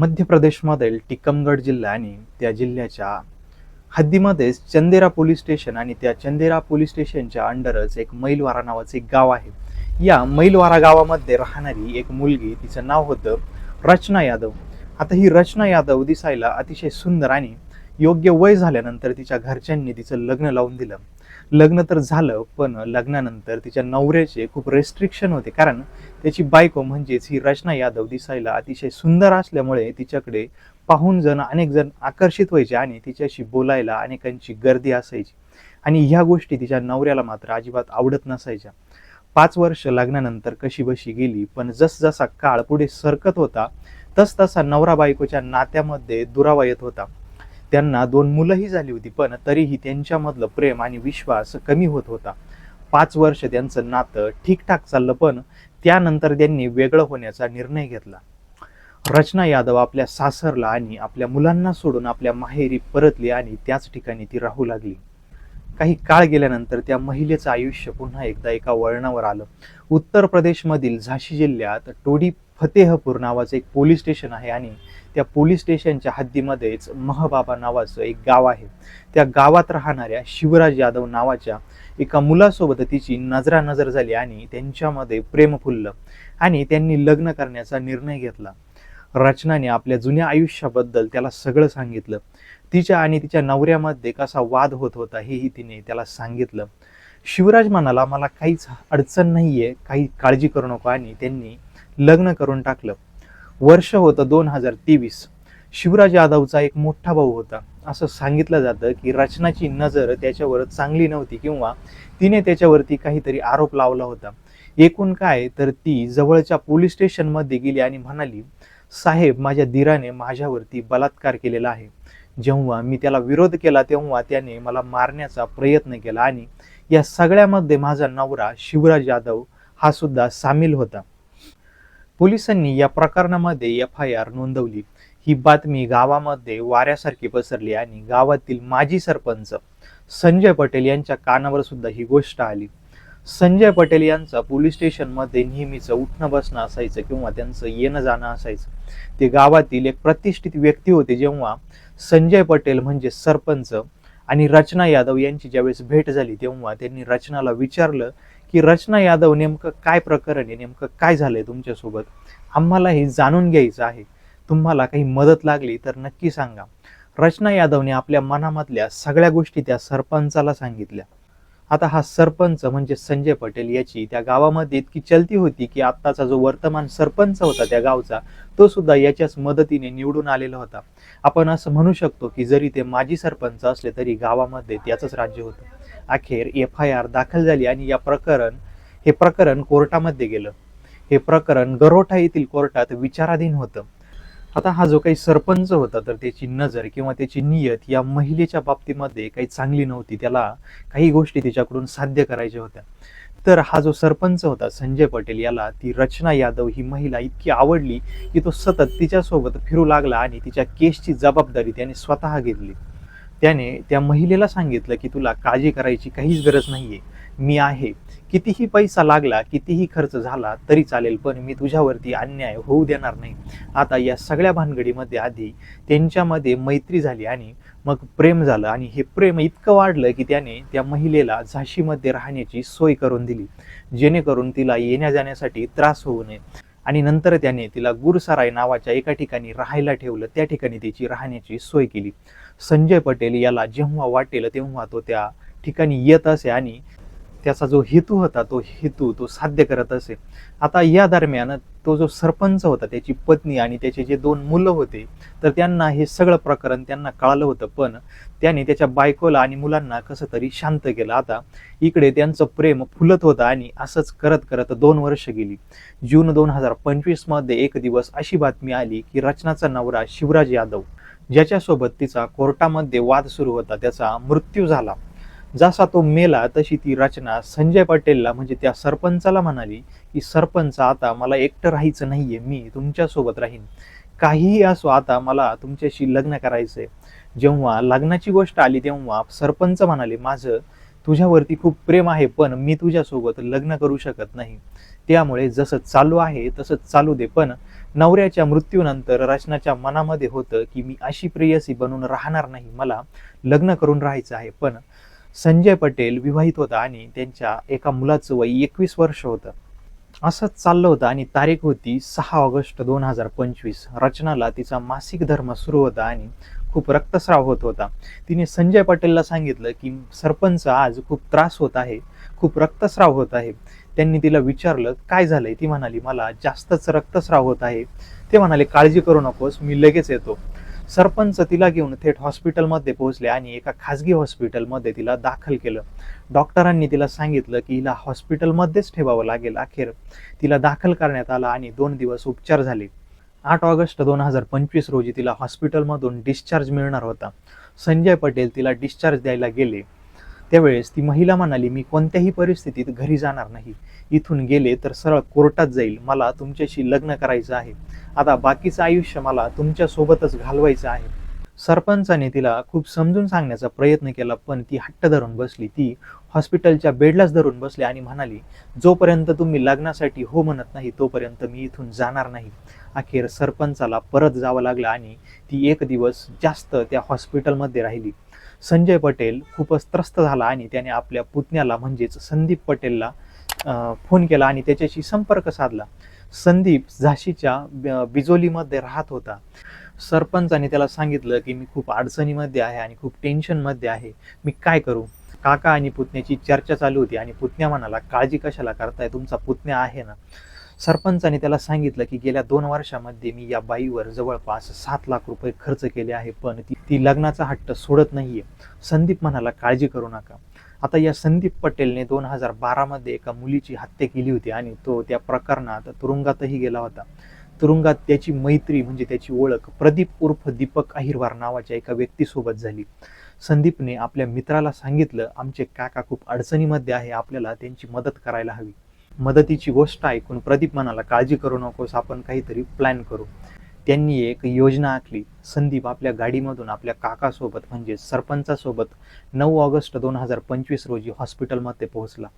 मध्य प्रदेशमधील टिकमगड जिल्हा आणि त्या जिल्ह्याच्या हद्दीमध्येच चंदेरा पोलीस स्टेशन आणि त्या चंदेरा पोलीस स्टेशनच्या अंडरच एक मैलवारा नावाचं एक गाव आहे. या मैलवारा गावामध्ये राहणारी एक मुलगी तिचं नाव होतं रचना यादव. आता ही रचना यादव दिसायला अतिशय सुंदर आणि योग्य वय झाल्यानंतर तिच्या घरच्यांनी तिचं लग्न लावून दिलं. लग्न तर झालं पण लग्नानंतर तिच्या नवऱ्याचे खूप रेस्ट्रिक्शन होते. कारण त्याची बायको म्हणजेच ही रचना यादव दिसायला अतिशय सुंदर असल्यामुळे तिच्याकडे पाहून जण अनेक जण आकर्षित व्हायचे आणि तिच्याशी बोलायला अनेकांची गर्दी असायची. आणि ह्या गोष्टी तिच्या नवऱ्याला मात्र अजिबात आवडत नसायच्या. पाच वर्ष लग्नानंतर कशी बशी गेली पण जसजसा काळ पुढे सरकत होता तस तसा नवरा बायकोच्या नात्यामध्ये दुरावा येत होता. त्यांना दोन मुलंही झाली होती पण तरीही त्यांच्यामधलं प्रेम आणि विश्वास कमी होत होता. पाच वर्ष त्यांचं नातं ठीकठाक चाललं पण त्यानंतर त्यांनी वेगळं होण्याचा निर्णय घेतला. रचना यादव आपल्या सासरला आणि आपल्या मुलांना सोडून आपल्या माहेरी परतली आणि त्याच ठिकाणी ती राहू लागली. काही काळ गेल्यानंतर त्या महिलेचं आयुष्य पुन्हा एकदा एका वळणावर आलं. उत्तर प्रदेशमधील झाशी जिल्ह्यात टोडी फतेहपूर नावाचं एक पोलीस स्टेशन आहे आणि त्या पोलीस स्टेशनच्या हद्दीमध्येच महबाबा नावाचं एक गाव आहे. त्या गावात राहणाऱ्या शिवराज यादव नावाच्या एका मुलासोबत तिची नजरानजर झाली आणि त्यांच्यामध्ये प्रेम फुललं आणि त्यांनी लग्न करण्याचा निर्णय घेतला. रचनाने आपल्या जुन्या आयुष्याबद्दल त्याला सगळं सांगितलं. तिच्या आणि तिच्या नवऱ्यामध्ये कसा वाद होत होता हेही तिने त्याला सांगितलं. शिवराज म्हणाला मला काहीच अडचण नाही आहे काही काळजी करू नको. आणि त्यांनी लग्न करून टाकलं. वर्ष होतं दोन हजार तेवीस. शिवराज यादवचा एक मोठा भाऊ होता. असं सांगितलं जातं की रचनाची नजर त्याच्यावर चांगली नव्हती किंवा तिने त्याच्यावरती काहीतरी आरोप लावला होता. एकूण काय तर ती जवळच्या पोलीस स्टेशनमध्ये गेली आणि म्हणाली साहेब माझ्या दिराने माझ्यावरती बलात्कार केलेला आहे. जेव्हा मी त्याला विरोध केला तेव्हा त्याने मला मारण्याचा प्रयत्न केला आणि या सगळ्यामध्ये माझा नवरा शिवराज यादव हा सुद्धा सामील होता. पोलिसांनी या प्रकरणामध्ये एफ आय आर नोंदवली. ही बातमी गावामध्ये वाऱ्यासारखी पसरली आणि गावातील माजी सरपंच संजय पटेल यांच्या कानावर सुद्धा ही गोष्ट आली. संजय पटेल यांचं पोलीस स्टेशनमध्ये नेहमीचं उठणं बसणं असायचं किंवा त्यांचं येणं जाणं असायचं. ते गावातील एक प्रतिष्ठित व्यक्ती होते जेव्हा संजय पटेल म्हणजे सरपंच आणि रचना यादव यांची ज्यावेळेस भेट झाली तेव्हा त्यांनी रचनाला विचारलं की रचना यादव नेमकं काय प्रकरण आहे? नेमकं काय झालंय तुमच्यासोबत? आम्हाला हे जाणून घ्यायचं आहे. तुम्हाला काही मदत लागली तर नक्की सांगा. रचना यादवने आपल्या मनामधल्या सगळ्या गोष्टी त्या सरपंचाला सांगितल्या. आता हा सरपंच म्हणजे संजय पटेल याची त्या गावामध्ये इतकी चलती होती की आत्ताचा जो वर्तमान सरपंच होता त्या गावचा तो सुद्धा याच्याच मदतीने निवडून आलेला होता. आपण असं म्हणू शकतो की जरी ते माजी सरपंच असले तरी गावामध्ये त्याचंच राज्य होतं. अखेर एफ आय आर दाखल झाली आणि या प्रकरण हे प्रकरण कोर्टामध्ये गेलं. हे प्रकरण गरोठा येथील कोर्टात विचाराधीन होतं. आता हा जो काही सरपंच होता तर त्याची नजर किंवा त्याची नियत या महिलेच्या बाबतीमध्ये काही चांगली नव्हती. त्याला काही गोष्टी तिच्याकडून साध्य करायच्या होत्या. तर हा जो सरपंच होता संजय पटेल याला ती रचना यादव ही महिला इतकी आवडली की तो सतत तिच्यासोबत फिरू लागला आणि तिच्या केसची जबाबदारी त्याने स्वतः घेतली. त्याने त्या महिलेला सांगितलं की तुला काळजी करायची काहीच गरज नाहीये. मी आहे. कितीही पैसा लागला कितीही खर्च झाला तरी चालेल पण मी तुझ्यावरती अन्याय होऊ देणार नाही. आता या सगळ्या भानगडीमध्ये आधी त्यांच्यामध्ये मैत्री झाली आणि मग प्रेम झालं आणि हे प्रेम इतकं वाढलं की त्याने त्या महिलेला झाशीमध्ये राहण्याची सोय करून दिली. जेणेकरून तिला येण्या जाण्यासाठी त्रास होऊ नये. आणि नंतर त्याने तिला गुरसराय नावाच्या एका ठिकाणी राहायला ठेवलं. त्या ठिकाणी तिची राहण्याची सोय केली. संजय पटेल याला जेव्हा वाटेल तेव्हा तो त्या ठिकाणी येत असे आणि त्याचा जो हेतू होता तो हेतू तो साध्य करत असे. आता या दरम्यान तो जो सरपंच होता त्याची पत्नी आणि त्याचे जे दोन मुलं होते तर त्यांना हे सगळं प्रकरण त्यांना कळालं होतं. पण त्याने त्याच्या बायकोला आणि मुलांना कसं तरी शांत केलं. आता इकडे त्यांचं प्रेम फुलत होतं आणि असंच करत करत दोन वर्ष गेली. जून दोन हजार पंचवीसमध्ये एक दिवस अशी बातमी आली की रचनाचा नवरा शिवराज यादव ज्याच्यासोबत तिचा कोर्टामध्ये वाद सुरू होता त्याचा मृत्यू झाला. जसा तो मेला तशी ती रचना संजय पटेलला म्हणजे त्या सरपंचाला म्हणाली की सरपंच आता मला एकटं राहायचं नाहीये मी तुमच्यासोबत राहीन. काहीही असो आता मला तुमच्याशी लग्न करायचंय. जेव्हा लग्नाची गोष्ट आली तेव्हा सरपंच म्हणाले माझं तुझ्यावरती खूप प्रेम आहे पण मी तुझ्यासोबत लग्न करू शकत नाही. त्यामुळे जसं चालू आहे तसंच चालू दे. पण नवऱ्याच्या मृत्यूनंतर रचनाच्या मनामध्ये होतं की मी अशी प्रेयसी बनून राहणार नाही. मला लग्न करून राहायचं आहे. पण संजय पटेल विवाहित होता आणि त्यांच्या एका मुलाचं वय एकवीस वर्ष होतं. असंच चाललं होतं आणि तारीख होती सहा ऑगस्ट दोन हजार पंचवीस. रचनाला तिचा मासिक धर्म सुरू होता आणि खूप रक्तस्राव होत होता. तिने संजय पटेलला सांगितलं की सरपंच आज खूप त्रास होत आहे. खूप रक्तस्राव होत आहे. त्यांनी तिला विचारलं काय झालंय? ती म्हणाली मला जास्तच रक्तस्राव होत आहे. ते म्हणाले काळजी करू नकोस मी लगेच येतो. सरपंच तिला घेऊन थेट हॉस्पिटलमध्ये पोहोचले आणि एका खाजगी हॉस्पिटलमध्ये तिला दाखल केलं. डॉक्टरांनी तिला सांगितलं की हिला हॉस्पिटलमध्येच ठेवावं लागेल अखेर तिला दाखल करण्यात आला आणि दोन दिवस उपचार झाले. आठ ऑगस्ट दोन हजार पंचवीस रोजी तिला हॉस्पिटलमधून डिस्चार्ज मिळणार होता. संजय पटेल तिला डिस्चार्ज द्यायला गेले. त्यावेळेस ती महिला म्हणाली मी कोणत्याही परिस्थितीत घरी जाणार नाही. इथून गेले तर सरळ कोर्टात जाईल. मला तुमच्याशी लग्न करायचं आहे. आता बाकीचं आयुष्य मला तुमच्यासोबतच घालवायचं आहे. सरपंचाने तिला खूप समजून सांगण्याचा प्रयत्न केला पण ती हट्ट धरून बसली. ती हॉस्पिटलच्या बेडलाच धरून बसले आणि म्हणाली जोपर्यंत तुम्ही लग्नासाठी हो म्हणत नाही तोपर्यंत मी इथून जाणार नाही. अखेर सरपंचाला परत जावं लागलं आणि ती एक दिवस जास्त त्या हॉस्पिटलमध्ये राहिली. संजय पटेल खूपच त्रस्त झाला आणि त्याने आपल्या पुतण्याला म्हणजेच संदीप पटेलला फोन केला आणि त्याच्याशी संपर्क साधला. संदीप झाशीच्या ब- बिजोलीमध्ये राहत होता. सरपंचाने त्याला सांगितलं की मी खूप अडचणीमध्ये आहे आणि खूप टेन्शनमध्ये आहे. मी काय करू? काका आणि पुतण्याची चर्चा चालू होती आणि पुतण्या म्हणाला काळजी कशाला करताय? तुमचा पुतण्या आहे ना. सरपंचाने त्याला सांगितलं की गेल्या दोन वर्षामध्ये मी या बाईवर जवळपास सात लाख रुपये खर्च केले आहे पण ती ती लग्नाचा हट्ट सोडत नाहीये. संदीप म्हणाला काळजी करू नका. आता या संदीप पटेलने दोन हजार बारामध्ये एका मुलीची हत्या केली होती आणि तो त्या प्रकरणात तुरुंगातही गेला होता. तुरुंगात त्याची मैत्री म्हणजे त्याची ओळख प्रदीप उर्फ दीपक अहिरवार नावाच्या एका व्यक्तीसोबत झाली. संदीपने आपल्या मित्राला सांगितलं आमचे काका खूप अडचणीमध्ये आहे आपल्याला त्यांची मदत करायला हवी. मदतीची गोष्ट ऐकून प्रदीप म्हणाला काळजी करू नकोस आपण काहीतरी प्लॅन करू. त्यांनी एक योजना आखली. संदीप आपल्या गाडीमधून आपल्या काकासोबत म्हणजे सरपंचासोबत नऊ ऑगस्ट दोन हजार पंचवीस रोजी हॉस्पिटलमध्ये पोहोचला.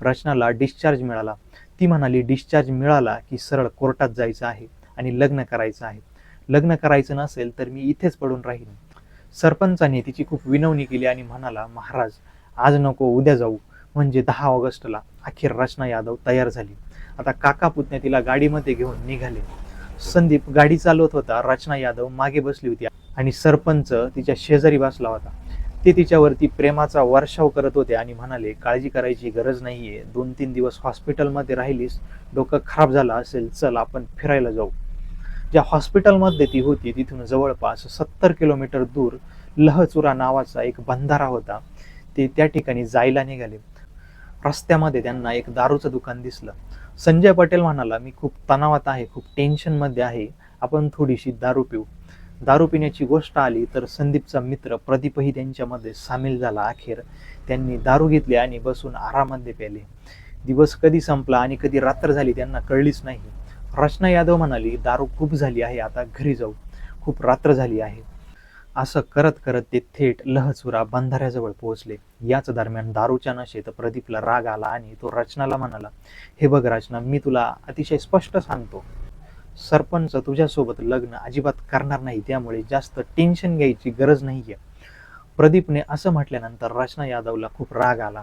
रचनाला डिस्चार्ज मिळाला. ती म्हणाली डिस्चार्ज मिळाला की सरळ कोर्टात जायचं आहे आणि लग्न करायचं आहे. लग्न करायचं नसेल तर मी इथेच पडून राहीन. सरपंचाने तिची खूप विनवणी केली आणि म्हणाला महाराज आज नको उद्या जाऊ. म्हणजे दहा ऑगस्टला अखेर रचना यादव तयार झाली. आता काका पुतण्या तिला गाडीमध्ये घेऊन निघाले. संदीप गाडी चालवत होता रचना यादव मागे बसली होती आणि सरपंच तिच्या शेजारी बसला होता. ते तिच्यावरती प्रेमाचा वर्षाव करत होते आणि म्हणाले काळजी करायची गरज नाहीये. दोन तीन दिवस हॉस्पिटलमध्ये राहिलीस डोकं खराब झालं असेल चल आपण फिरायला जाऊ. ज्या हॉस्पिटलमध्ये ती होती तिथून जवळपास सत्तर किलोमीटर दूर लहचुरा नावाचा एक बंधारा होता. ते त्या ठिकाणी जायला निघाले. रस्त्यामध्ये त्यांना एक दारूचं दुकान दिसलं. संजय पटेल म्हणाला मी खूप तणावात आहे खूप टेन्शनमध्ये आहे. आपण थोडीशी दारू पिऊ. दारू पिण्याची गोष्ट आली तर संदीपचा मित्र प्रदीपही त्यांच्यामध्ये सामील झाला अखेर. त्यांनी दारू घेतली आणि बसून आरामामध्ये प्याले दिवस कधी संपला आणि कधी रात्र झाली त्यांना कळलीच नाही. रचना यादव म्हणाली दारू खूप झाली आहे आता घरी जाऊ. खूप रात्र झाली आहे. असं करत करत ते थेट लहचुरा बंधाऱ्याजवळ पोहोचले. याच दरम्यान दारूच्या नशेत प्रदीपला राग आला आणि तो रचनाला म्हणाला हे बघ रचना मी तुला अतिशय स्पष्ट सांगतो. सरपंच तुझ्यासोबत लग्न अजिबात करणार नाही त्यामुळे जास्त टेन्शन घ्यायची गरज नाहीये. प्रदीपने असं म्हटल्यानंतर रचना यादवला खूप राग आला.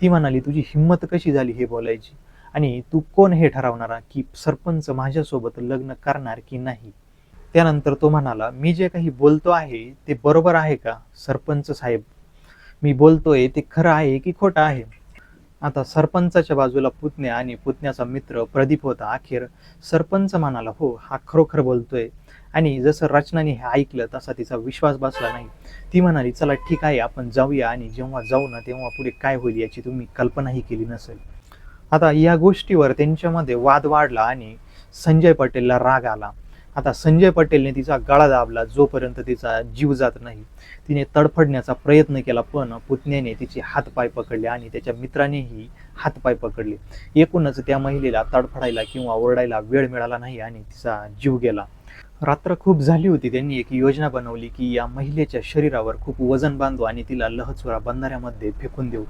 ती म्हणाली तुझी हिंमत कशी झाली हे बोलायची? आणि तू कोण हे ठरवणारा की सरपंच माझ्यासोबत लग्न करणार की नाही? त्यानंतर तो म्हणाला मी जे काही बोलतो आहे ते बरोबर आहे का सरपंच साहेब? मी बोलतोय ते खरं आहे की खोटं आहे? आता सरपंचाच्या बाजूला पुतण्या आणि पुतण्याचा मित्र प्रदीप होता. अखेर सरपंच म्हणाला हो हा खरोखर बोलतोय. आणि जसं रचनाने हे ऐकलं तसा तिचा विश्वास बसला नाही. ती म्हणाली चला ठीक आहे आपण जाऊया आणि जेव्हा जाऊ ना तेव्हा पुढे काय होईल याची तुम्ही कल्पनाही केली नसेल. आता या गोष्टीवर त्यांच्यामध्ये वाद वाढला आणि संजय पटेलला राग आला. आता संजय पटेलने तिचा गळा दाबला जोपर्यंत तिचा जीव जात नाही. तिने तडफडण्याचा प्रयत्न केला पण पुतण्याने तिचे हातपाय पकडले आणि त्याच्या मित्रानेही हातपाय पकडले. एकूणच त्या महिलेला तडफडायला किंवा ओरडायला वेळ मिळाला नाही आणि तिचा जीव गेला. रात्र खूप झाली होती. त्यांनी एक योजना बनवली की या महिलेच्या शरीरावर खूप वजन बांधू आणि तिला लहचुरा बंधाऱ्यामध्ये फेकून देऊ.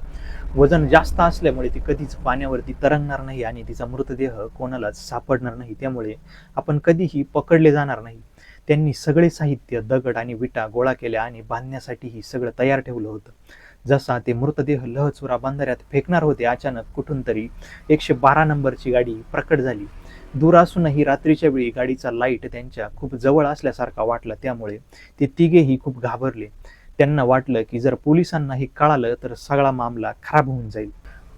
वजन जास्त असल्यामुळे ती कधीच पाण्यावरती तरंगणार नाही आणि तिचा मृतदेह कोणालाच सापडणार नाही. त्यामुळे आपण कधीही पकडले जाणार नाही. त्यांनी सगळे साहित्य दगड आणि विटा गोळा केल्या आणि बांधण्यासाठीही सगळं तयार ठेवलं होतं. जसा ते मृतदेह लहचुरा बांधाऱ्यात फेकणार होते अचानक कुठून तरी एकशे बारा नंबरची गाडी प्रकट झाली. दूर असूनही रात्रीच्या वेळी गाडीचा लाइट त्यांच्या खूप जवळ असल्यासारखा वाटला. त्यामुळे ते तिघेही खूप घाबरले. त्यांना वाटलं की जर पोलिसांना हे कळालं तर सगळा मामला खराब होऊन जाईल.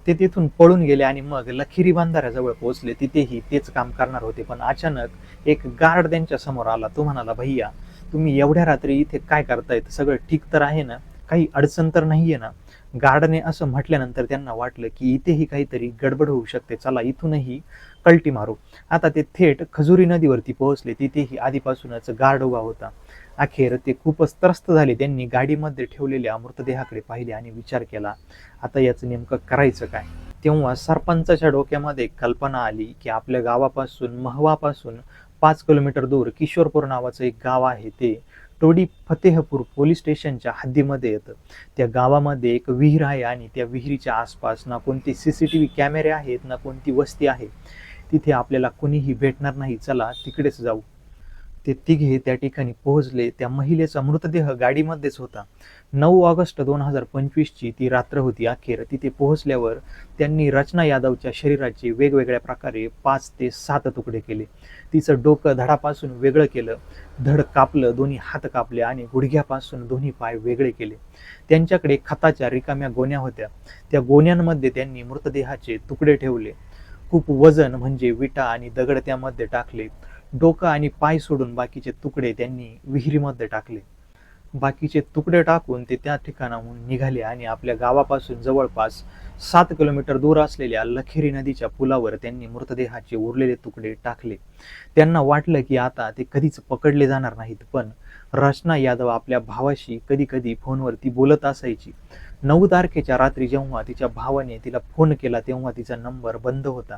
ते तिथून पळून गेले आणि मग लखिरी बांधाऱ्याजवळ पोहोचले. तिथेही तेच काम करणार होते. पण अचानक एक गार्ड त्यांच्यासमोर आला. तो म्हणाला भैया तुम्ही एवढ्या रात्री इथे काय करतायत? सगळं ठीक तर आहे ना? काही अडचण तर नाहीये ना? गार्डने असं म्हटल्यानंतर त्यांना वाटलं की इथेही काहीतरी गडबड होऊ शकते. चला इथूनही कल्टी मारू. आता ते थेट खजुरी नदीवरती पोहोचले. तिथेही आधीपासूनच गार्ड उभा होता. अखेर ते खूपच त्रस्त झाले. त्यांनी गाडीमध्ये ठेवलेल्या मृतदेहाकडे पाहिले आणि विचार केला आता याचं नेमकं करायचं काय? तेव्हा सरपंचाच्या डोक्यामध्ये कल्पना आली की आपल्या गावापासून महवापासून पाच किलोमीटर दूर किशोरपूर नावाचं एक गाव आहे. ते टोडी फतेहपूर पोलीस स्टेशनच्या हद्दीमध्ये येतं. त्या गावामध्ये एक विहीर आहे आणि त्या विहिरीच्या आसपास ना कोणते सी सी टी व्ही कॅमेरे आहेत ना कोणती वस्ती आहे. तिथे आपल्याला कोणीही भेटणार नाही चला तिकडेच जाऊ. ते तिघे त्या ठिकाणी पोहोचले. त्या महिलेचा मृतदेह गाडीमध्येच होता. नऊ ऑगस्ट दोन हजार पंचवीसची ती रात्र होती अखेर. तिथे पोहोचल्यावर त्यांनी रचना यादवच्या शरीराचे वेगवेगळ्या प्रकारे पाच ते सात तुकडे केले. तिचं डोकं धडापासून वेगळं केलं. धड कापलं दोन्ही हात कापले आणि गुडघ्यापासून दोन्ही पाय वेगळे केले. त्यांच्याकडे खताच्या रिकाम्या गोण्या होत्या. त्या गोण्यांमध्ये त्यांनी मृतदेहाचे तुकडे ठेवले. खूप वजन म्हणजे विटा आणि दगड त्यामध्ये टाकले. डोकं आणि पाय सोडून बाकीचे तुकडे त्यांनी विहिरीमध्ये टाकले. बाकीचे तुकडे टाकून ते त्या ठिकाणाहून निघाले आणि आपल्या गावापासून जवळपास सात किलोमीटर दूर असलेल्या लखेरी नदीच्या पुलावर त्यांनी मृतदेहाचे उरलेले तुकडे टाकले. त्यांना वाटलं की आता ते कधीच पकडले जाणार नाहीत पण रचना यादव आपल्या भावाशी कधी कधी फोनवरती बोलत असायची. नऊ तारखेच्या रात्री जेव्हा तिच्या भावाने तिला फोन केला तेव्हा तिचा नंबर बंद होता.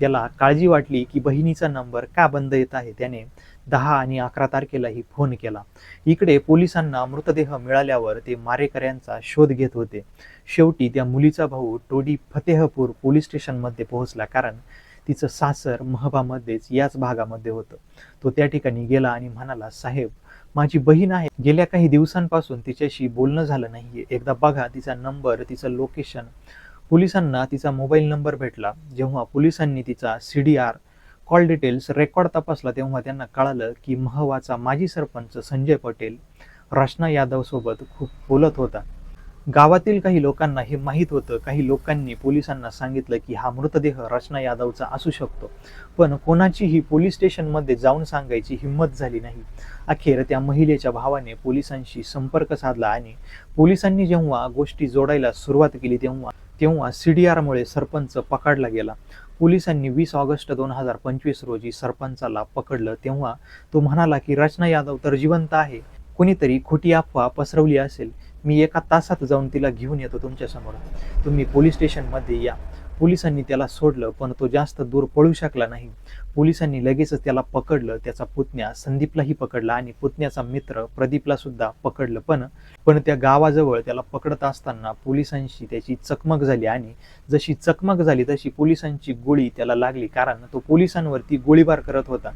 त्याला काळजी वाटली की बहिणीचा नंबर का बंद येत आहे? त्याने दहा आणि अकरा तारखेलाही फोन केला. इकडे पोलिसांना मृतदेह मिळाल्यावर ते मारेकऱ्यांचा शोध घेत होते. शेवटी त्या मुलीचा भाऊ टोडी फतेहपूर पोलीस स्टेशनमध्ये पोहोचला कारण तिचं सासर महबामध्येच याच भागामध्ये होतं. तो त्या ठिकाणी गेला आणि म्हणाला साहेब माझी बहीण आहे. गेल्या काही दिवसांपासून तिच्याशी बोलणं झालं नाहीये. एकदा बघा तिचा नंबर तिचं लोकेशन. पोलिसांना तिचा मोबाईल नंबर भेटला. जेव्हा पोलिसांनी तिचा C D R call details record तपासला तेव्हा त्यांना कळालं की महवाचा माजी सरपंच संजय पटेल रचना यादव सोबत खूप बोलत होता. गावातील काही लोकांना हे माहीत होतं. काही लोकांनी पोलिसांना सांगितलं की हा मृतदेह रचना यादवचा असू शकतो. पण कोणाचीही पोलीस स्टेशनमध्ये जाऊन सांगायची हिंमत झाली नाही. अखेर त्या महिलेच्या भावाने पोलिसांशी संपर्क साधला आणि पोलिसांनी जेव्हा गोष्टी जोडायला सुरुवात केली तेव्हा तेव्हा सी डी आरमुळे सरपंच पकडला गेला. पोलिसांनी वीस ऑगस्ट दोन हजार पंचवीस रोजी सरपंचाला पकडलं. तेव्हा तो म्हणाला की रचना यादव तर जिवंत आहे. कोणीतरी खोटी अफवा पसरवली असेल. मी एका तासात जाऊन तिला घेऊन येतो तुमच्यासमोर तुम्ही पोलीस स्टेशनमध्ये या. पोलिसांनी त्याला सोडलं पण तो जास्त दूर पळू शकला नाही. पोलिसांनी लगेचच त्याला पकडलं त्याचा पुतण्या संदीपलाही पकडला आणि पुतण्याचा मित्र प्रदीपला सुद्धा पकडलं. पण पण त्या गावाजवळ त्याला पकडत असताना पोलिसांशी त्याची चकमक झाली आणि जशी चकमक झाली तशी पोलिसांची गोळी त्याला लागली कारण तो पोलिसांवरती गोळीबार करत होता.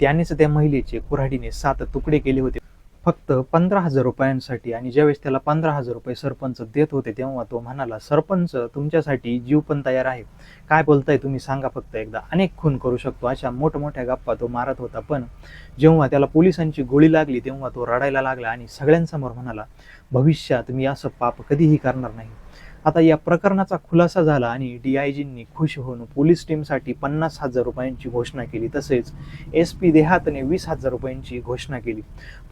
त्यानेच त्या महिलेचे कुऱ्हाडीने सात तुकडे केले होते. फक्त पंधरा हजार रुपयांसाठी आणि ज्यावेळेस त्याला पंधरा हजार रुपये सरपंच देत होते तेव्हा तो म्हणाला सरपंच तुमच्यासाठी जीव पण तयार आहे. काय बोलताय तुम्ही? सांगा फक्त एकदा. अनेक खून करू शकतो. अशा मोठमोठ्या गप्पा तो मारत होता. पण जेव्हा त्याला पोलिसांची गोळी लागली तेव्हा तो रडायला लागला आणि सगळ्यांसमोर म्हणाला भविष्यात मी असं पाप कधीही करणार नाही. आता या प्रकरणाचा खुलासा झाला आणि डी आय जींनी खुश होऊन पोलीस टीमसाठी पन्नास हजार रुपयांची घोषणा केली. तसेच एस पी देहातने वीस हजार रुपयांची घोषणा केली.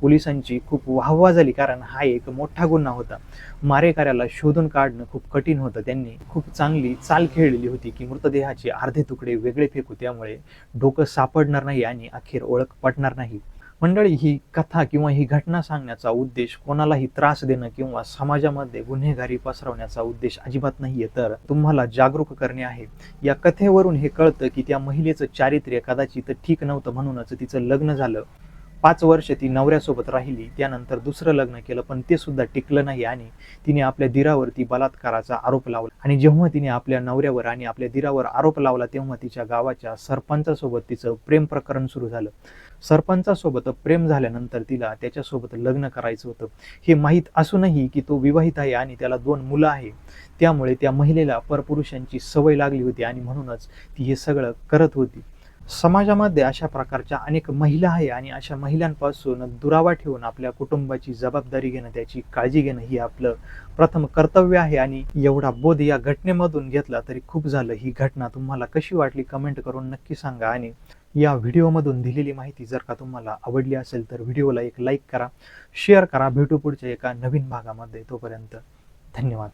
पोलिसांची खूप वाहवा झाली कारण हा एक मोठा गुन्हा होता. मारेकऱ्याला शोधून काढणं खूप कठीण होतं. त्यांनी खूप चांगली चाल खेळलेली होती की मृतदेहाचे अर्धे तुकडे वेगळे फेकू. त्यामुळे डोकं सापडणार नाही आणि अखेर ओळख पटणार नाही. मंडळी ही कथा किंवा ही घटना सांगण्याचा उद्देश कोणालाही त्रास देणं किंवा समाजामध्ये गुन्हेगारी पसरवण्याचा उद्देश अजिबात नाहीये. तर तुम्हाला जागरूक करणे आहे. या कथेवरून हे कळतं की त्या महिलेचं चारित्र्य कदाचित ठीक नव्हतं म्हणूनच तिचं लग्न झालं. पाच वर्ष ती नवऱ्यासोबत राहिली त्यानंतर दुसरं लग्न केलं पण ते सुद्धा टिकलं नाही आणि तिने आपल्या दिरावरती बलात्काराचा आरोप लावला. आणि जेव्हा तिने आपल्या नवऱ्यावर आणि आपल्या दिरावर आरोप लावला तेव्हा तिच्या गावाच्या सरपंचासोबत तिचं प्रेम प्रकरण सुरू झालं. सरपंचासोबत प्रेम झाल्यानंतर तिला त्याच्यासोबत लग्न करायचं होतं. हे माहीत असूनही की तो विवाहित आहे आणि त्याला दोन मुलं आहे. त्यामुळे त्या महिलेला परपुरुषांची सवय लागली होती आणि म्हणूनच ती हे सगळं करत होती. समाजामध्ये अशा प्रकारच्या अनेक महिला आहे आणि अशा महिलांपासून दुरावा ठेवून आपल्या कुटुंबाची जबाबदारी घेणं त्याची काळजी घेणं ही आपलं प्रथम कर्तव्य आहे आणि एवढा बोध या घटनेमधून घेतला तरी खूप झालं. ही घटना तुम्हाला कशी वाटली? कमेंट करून नक्की सांगा आणि या व्हिडिओमधून दिलेली माहिती जर का तुम्हाला आवडली असेल तर व्हिडिओला एक लाईक करा शेअर करा. भेटू पुढच्या एका नवीन भागामध्ये तोपर्यंत धन्यवाद.